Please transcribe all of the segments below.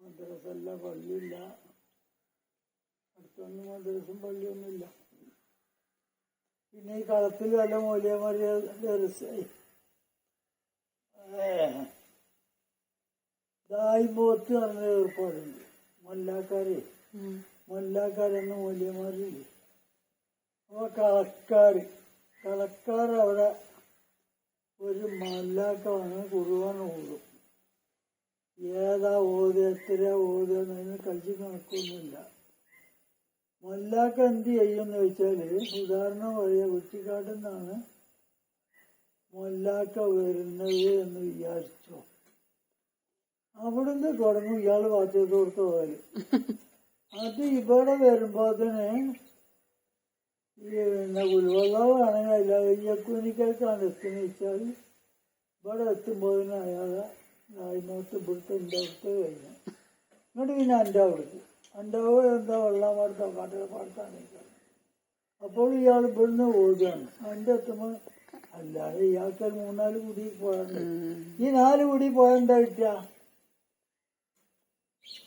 മദ്രസല്ല പള്ളിയില്ല. അടുത്തൊന്നും മദ്രസും പള്ളിയൊന്നുമില്ല. പിന്നെ ഈ കളത്തിൽ വല്ല മൂല്യമാരിയ രസായി ദായിബോത്ത് പറഞ്ഞ ഏർപ്പാടുണ്ട്. മല്ലാക്കാരെ. മല്ലാക്കാരെന്ന മൂല്യമാരില്ലേ അപ്പൊ കളക്കാര്. കളക്കാർ അവിടെ ഒരു മല്ലാട്ടമാണ് കുറുവാൻ ഓടും ഏതാ ഓത് എത്ര ഓത് എന്നതിന് കളിച്ച് കണക്കൊന്നുമില്ല മല്ലാക്ക എന്ത് ചെയ്യുമെന്ന് വെച്ചാൽ ഉദാഹരണം പറയാ കുറ്റിക്കാട്ടിൽ നിന്നാണ് മല്ലാക്ക വരുന്നത് എന്ന് വിചാരിച്ചോ. അവിടുന്ന് തുടങ്ങും ഇയാൾ വാദ്യത്തെ കൊടുത്ത് പോയാൽ. അത് ഇവിടെ വരുമ്പോ തന്നെ പിന്നെ കുലുവെള്ളമാണെങ്കിൽ അല്ല വയ്യക്കുനിക്കാണ് എത്തുന്ന വെച്ചാൽ ഇവിടെ എത്തുമ്പോഴതിന് അയാളെ നായ്മോത്ത് ഇവിടുത്തെ എന്റെ അടുത്ത് കഴിഞ്ഞു. എന്നിട്ട് പിന്നെ എന്റെ അവിടുത്തെ എന്റെ എന്താ വെള്ളം പാടത്തോ കാട്ടിലെ പാടത്താണ് അപ്പോൾ ഇയാൾ ഇവിടുന്ന് ഓടുകയാണ്. എന്റെ എത്തുമ്പോൾ അല്ലാതെ ഇയാൾക്ക് മൂന്നാൽ കുടി പോയാണ്ട് ഈ നാല് കുടി പോയെന്താ കിട്ടുക?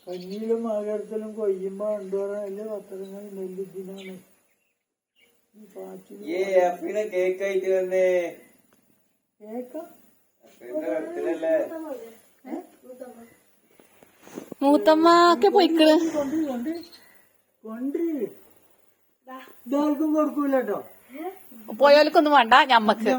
കഞ്ഞിയിലും ആകാരത്തിലും കൊയ്യുമ്പോ എന്ത് പറയാ പത്രങ്ങൾ നെല്ലിത്തിനാണ് ഈ പാച്ചിൽ ഏ അഫിനെ കേക്ക്? ആയിട്ട് വന്നേ ബർത്ത്ഡേ മൂത്തമ്മക്കെ പോയിക്കൾ കൊടുക്കൂലോ കൊണ്ട് കൊണ്ട് ഇതാർക്കും കൊടുക്കൂല കേട്ടോ. പോയാൽക്കൊന്നും വേണ്ട ഞമ്മക്ക്.